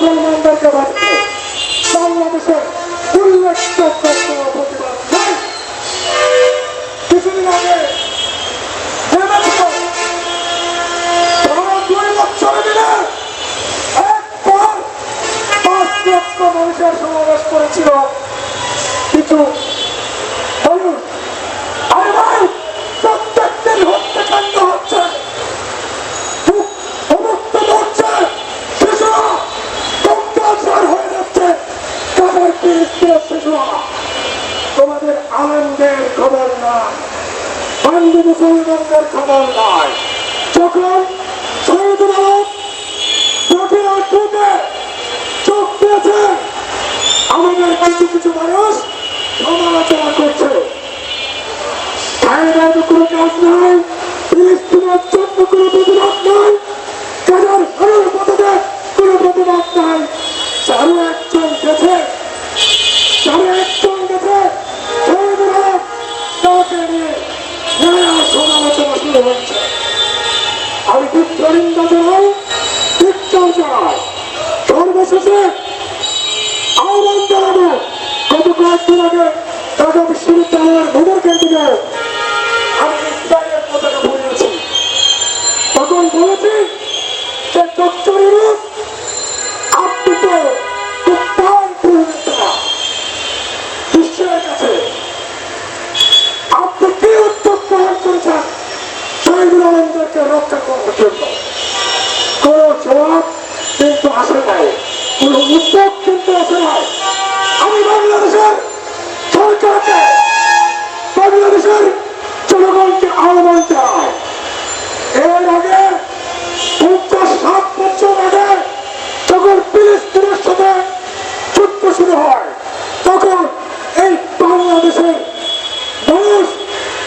মুসলমানদেরকে বাঁচতে বাংলাদেশের উল্লেখযোগ্য প্রতিবাদ কিছুদিন আগে মানুষের সমাবেশ করেছিল। তোমাদের আনন্দের খবর নয়। বান্ধব মুসলমানদের খবর নয়। যখন শহীদুল আলম চোখের আগ্রহে চোখ দিয়েছে, আমাদের কিছু কিছু মানুষ সমালোচনা করছে। চায়নার কোনো কাজ নাই, ফিলিস্তিনের জন্য কোনো প্রতিবাদ নাই গাজার ঘরের মধ্যে কোনো প্রতিবাদ নাই। হচ্ছে আমি নিন্দা জানাই তীব্র জানাই সর্বশেষে আহ্বান জানাব, গত কয়েকদিন আগে ঢাকা বিশ্ববিদ্যালয়ের ভূমর কেন্দ্রে আমি ইসরায়েলের তখন বলেছি যে ডক্টর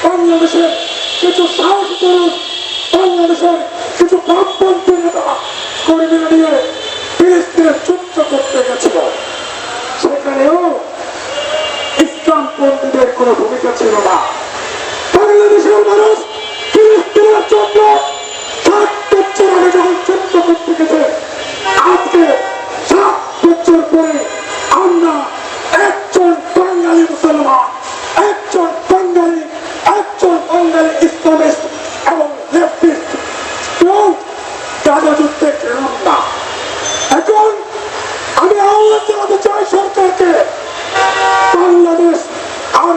বাংলাদেশের কিছু সাহস মানুষ বাংলাদেশের কিছু বামপন্থী নেতা কর্মীরা নিয়ে ফিলিস্তিনে যুদ্ধ করতে গেছিল। সেখানেও ইসলামপন্থীদের কোনো ভূমিকা ছিল না।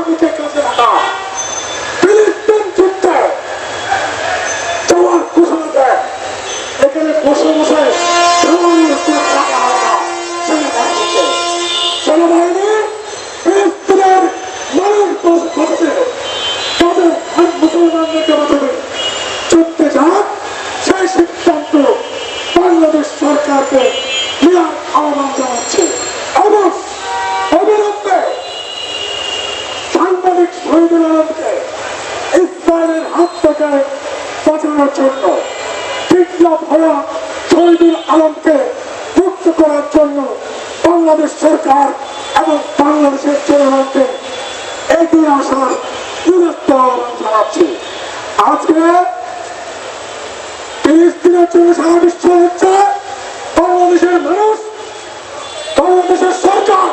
আর্মিকে কাজে লাগা দেয় এখানে বসে বসে সেনাবাহিনী ফিলিস্তিনের মানুষ বসে তাদের মুসলমানদেরকে বাঁচাবে যুদ্ধে যাক সেই সিদ্ধান্ত সরকারকে আহ্বান জানাচ্ছে। এবং ইসরায়েলের হাত থেকে বাঁচানোর জন্য বিপ্লব হওয়া শহীদুল আলমকে মুক্ত করার জন্য বাংলাদেশ সরকার এবং বাংলাদেশের জনগণকে এগিয়ে আসার গুরুত্ব আহ্বান জানাচ্ছি আজকে ফিলিস্তিনের জন্য সারা বিশ্ব হচ্ছে বাংলাদেশের মানুষ বাংলাদেশের সরকার